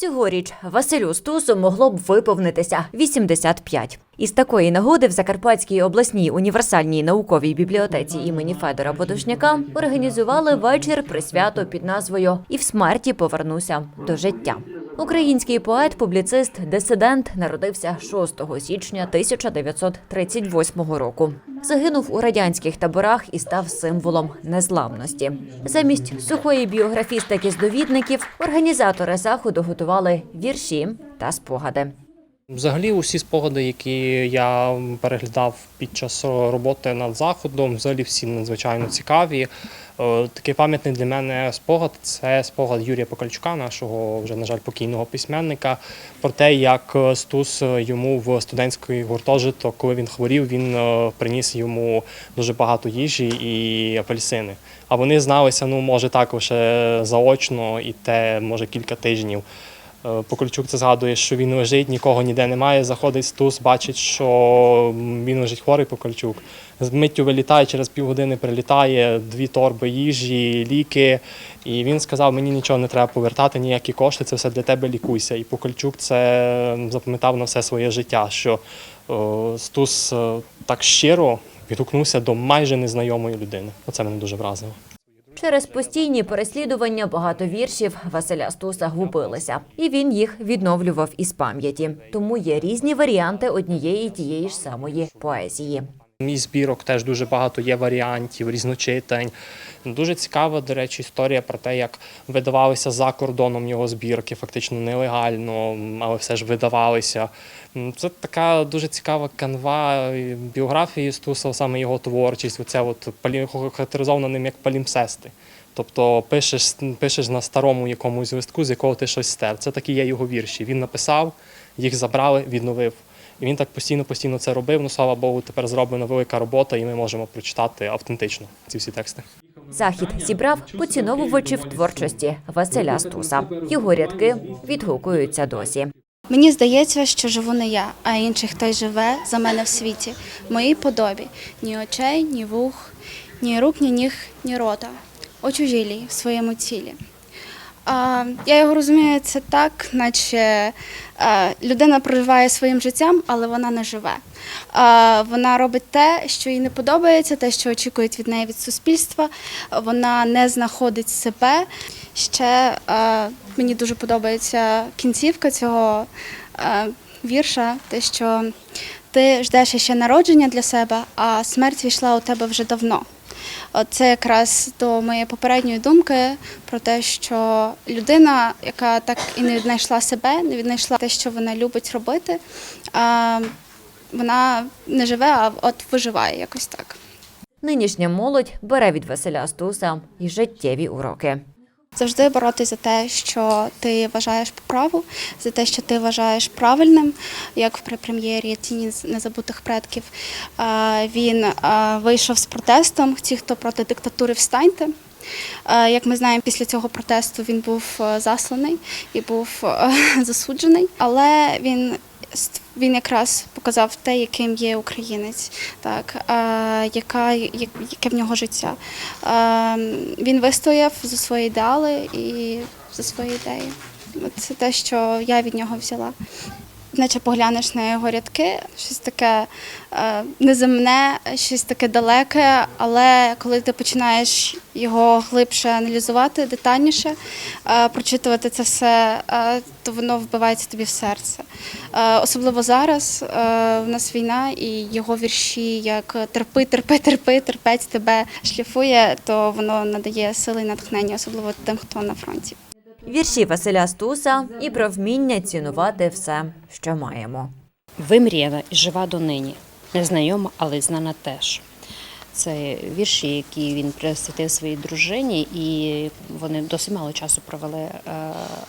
Цьогоріч Василю Стусу могло б виповнитися 85. Із такої нагоди в Закарпатській обласній універсальній науковій бібліотеці імені Федора Подушняка організували вечір присвято під назвою І в смерті повернуся до життя. Український поет, публіцист, дисидент народився 6 січня 1938 року. Загинув у радянських таборах і став символом незламності. Замість сухої біографістики з довідників організатори заходу готували вірші та спогади. Взагалі, усі спогади, які я переглядав під час роботи над заходом, взагалі всі надзвичайно цікаві. Е, Такий пам'ятний для мене спогад це спогад Юрія Покальчука, нашого вже, на жаль, покійного письменника, про те, як Стус йому в студентський гуртожиток, коли він хворів, він е, приніс йому дуже багато їжі і апельсини. А вони зналися, ну, може, так лише заочно, і те, може, кілька тижнів. Е, Покольчук це згадує, що він лежить, нікого ніде немає. Заходить Стус, бачить, що він лежить хворий Покольчук. З миттю вилітає, через півгодини прилітає дві торби їжі, ліки. І він сказав: мені нічого не треба повертати, ніякі кошти, це все для тебе лікуйся. І Покольчук це запам'ятав на все своє життя, що е, Стус е, так щиро відгукнувся до майже незнайомої людини. Оце мене дуже вразило. Через постійні переслідування багато віршів Василя Стуса губилися, і він їх відновлював із пам'яті. Тому є різні варіанти однієї тієї ж самої поезії. Мій збірок теж дуже багато є варіантів, різночитань. Дуже цікава, до речі, історія про те, як видавалися за кордоном його збірки, фактично нелегально, але все ж видавалися. Це така дуже цікава канва біографії Стуса, саме його творчість. Оце от характеризовано ним як палімсести. Тобто пишеш, пишеш на старому якомусь листку, з якого ти щось стер. Це такі є його вірші. Він написав, їх забрали, відновив. І він так постійно постійно це робив. Ну слава Богу, тепер зроблена велика робота, і ми можемо прочитати автентично ці всі тексти. Захід зібрав поціновувачів творчості Василя Стуса. Його рядки відгукуються досі. Мені здається, що живу не я, а інший хтось живе за мене в світі, в моїй подобі. Ні очей, ні вух, ні рук, ні ніг, ні рота. Очужілій в своєму тілі. Я його розумію, це так, наче людина проживає своїм життям, але вона не живе. Вона робить те, що їй не подобається, те, що очікують від неї від суспільства. Вона не знаходить себе. Ще мені дуже подобається кінцівка цього вірша, те, що ти ждеш ще народження для себе, а смерть війшла у тебе вже давно. Це якраз до моєї попередньої думки про те, що людина, яка так і не віднайшла себе, не віднайшла те, що вона любить робити, вона не живе, а от виживає якось так. Нинішня молодь бере від Василя Стуса і життєві уроки. Завжди боротися за те, що ти вважаєш по праву, за те, що ти вважаєш правильним, як при прем'єрі Тіні незабутих предків. Він вийшов з протестом. Ті, хто проти диктатури, встаньте. Як ми знаємо, після цього протесту він був е, засланий і був е, засуджений, але він він якраз показав те, яким є українець, так яка як- яке в нього життя. Він вистояв за свої ідеали і за свої ідеї. Це те, що я від нього взяла. Наче поглянеш на його рядки, щось таке е, неземне, щось таке далеке, але коли ти починаєш його глибше аналізувати, детальніше, е, прочитувати це все, е, то воно вбивається тобі в серце. Особливо зараз в нас війна, і його вірші як терпи, терпи, терпи, терпець тебе шліфує, то воно надає сили і натхнення, особливо тим, хто на фронті. Вірші Василя Стуса і про вміння цінувати все, що маємо. Вимріяна і жива донині, незнайома, але знана теж. Це вірші, які він присвятив своїй дружині, і вони досить мало часу провели е,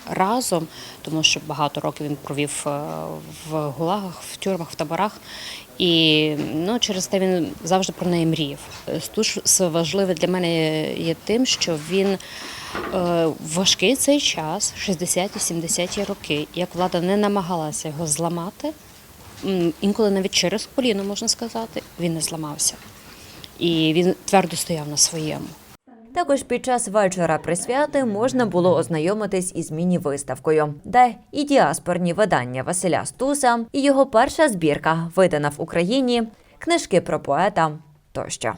разом, тому що багато років він провів е, в гулагах, в тюрмах, в таборах. І ну, через те він завжди про неї мріяв. Стус важливе для мене є тим, що він е, важкий цей час, 60-70-ті роки, як влада не намагалася його зламати, інколи навіть через коліно, можна сказати, він не зламався. І він твердо стояв на своєму. Також під час вечора присвяти можна було ознайомитись із міні-виставкою, де і діаспорні видання Василя Стуса, і його перша збірка, видана в Україні, книжки про поета тощо.